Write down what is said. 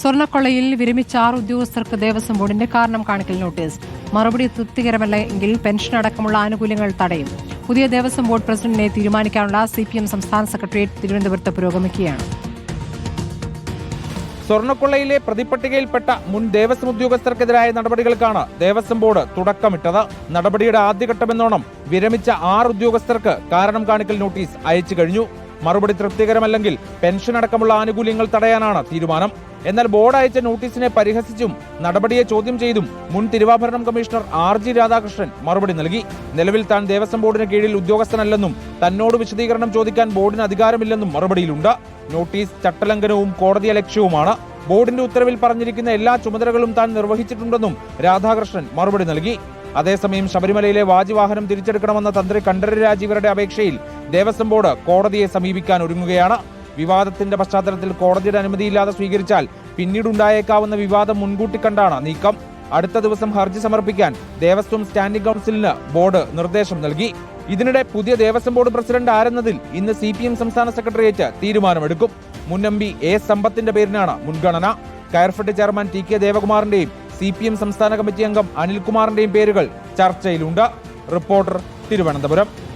സ്വർണക്കൊള്ളയിൽ വിരമിച്ച ആറ് ഉദ്യോഗസ്ഥർക്ക് ദേവസ്വം ബോർഡിന്റെ കാരണം കാണിക്കൽ നോട്ടീസ്. മറുപടി തൃപ്തികരമല്ല എങ്കിൽ പെൻഷൻ അടക്കമുള്ള ആനുകൂല്യങ്ങൾ തടയും. പുതിയ ദേവസ്വം ബോർഡ് പ്രസിഡന്റിനെ തീരുമാനിക്കാനുള്ള സി പി എം സംസ്ഥാന സെക്രട്ടേറിയറ്റ് തിരുവനന്തപുരത്ത് പുരോഗമിക്കുകയാണ്. സ്വർണക്കൊള്ളയിലെ പ്രതിപട്ടികയിൽപ്പെട്ട മുൻ ദേവസ്വം ഉദ്യോഗസ്ഥർക്കെതിരായ നടപടികൾക്കാണ് ദേവസ്വം ബോർഡ് തുടക്കമിട്ടത്. നടപടിയുടെ ആദ്യഘട്ടമെന്നോണം വിരമിച്ച ആറ് ഉദ്യോഗസ്ഥർക്ക് കാരണം കാണിക്കൽ നോട്ടീസ് അയച്ചു കഴിഞ്ഞു. മറുപടി തൃപ്തികരമല്ലെങ്കിൽ പെൻഷൻ അടക്കമുള്ള ആനുകൂല്യങ്ങൾ തടയാനാണ് തീരുമാനം. എന്നാൽ ബോർഡ് അയച്ച നോട്ടീസിനെ പരിഹസിച്ചും നടപടിയെ ചോദ്യം ചെയ്തും മുൻ Thiruvabharanam commissioner R G Radhakrishnan മറുപടി നൽകി. നിലവിൽ താൻ ദേവസ്വം ബോർഡിന് കീഴിൽ ഉദ്യോഗസ്ഥനല്ലെന്നും തന്നോട് വിശദീകരണം ചോദിക്കാൻ ബോർഡിന് അധികാരമില്ലെന്നും മറുപടിയിലുണ്ട്. നോട്ടീസ് ചട്ടലംഘനവും കോടതി അലക്ഷ്യവുമാണ് ബോർഡിന്റെ ഉത്തരവിൽ പറഞ്ഞിരിക്കുന്ന എല്ലാ ചുമതലകളും താൻ നിർവഹിച്ചിട്ടുണ്ടെന്നും രാധാകൃഷ്ണൻ മറുപടി നൽകി. അതേസമയം ശബരിമലയിലെ വാജിവാഹനം തിരിച്ചെടുക്കണമെന്ന തന്ത്രി കണ്ഠരര് രാജീവരുടെ അപേക്ഷയിൽ ദേവസ്വം ബോർഡ് കോടതിയെ സമീപിക്കാൻ ഒരുങ്ങുകയാണ്. വിവാദത്തിന്റെ പശ്ചാത്തലത്തിൽ കോടതിയുടെ അനുമതിയില്ലാതെ സ്വീകരിച്ചാൽ പിന്നീടുണ്ടായേക്കാവുന്ന വിവാദം മുൻകൂട്ടി കണ്ടാണ് നീക്കം. അടുത്ത ദിവസം ഹർജി സമർപ്പിക്കാൻ ദേവസ്വം സ്റ്റാൻഡിംഗ് കൗൺസിലിന് ബോർഡ് നിർദ്ദേശം നൽകി. ഇതിനിടെ പുതിയ ദേവസ്വം ബോർഡ് പ്രസിഡന്റ് ആരെന്നതിൽ ഇന്ന് സി പി എം സംസ്ഥാന സെക്രട്ടേറിയറ്റ് തീരുമാനമെടുക്കും. മുൻ എം പി എ സമ്പത്തിന്റെ പേരിനാണ് മുൻഗണന. കയർഫെഡ് ചെയർമാൻ ടി കെ ദേവകുമാറിന്റെയും സി പി എം സംസ്ഥാന കമ്മിറ്റി അംഗം അനിൽകുമാറിന്റെയും പേരുകൾ ചർച്ചയിലുണ്ട്. റിപ്പോർട്ടർ തിരുവനന്തപുരം.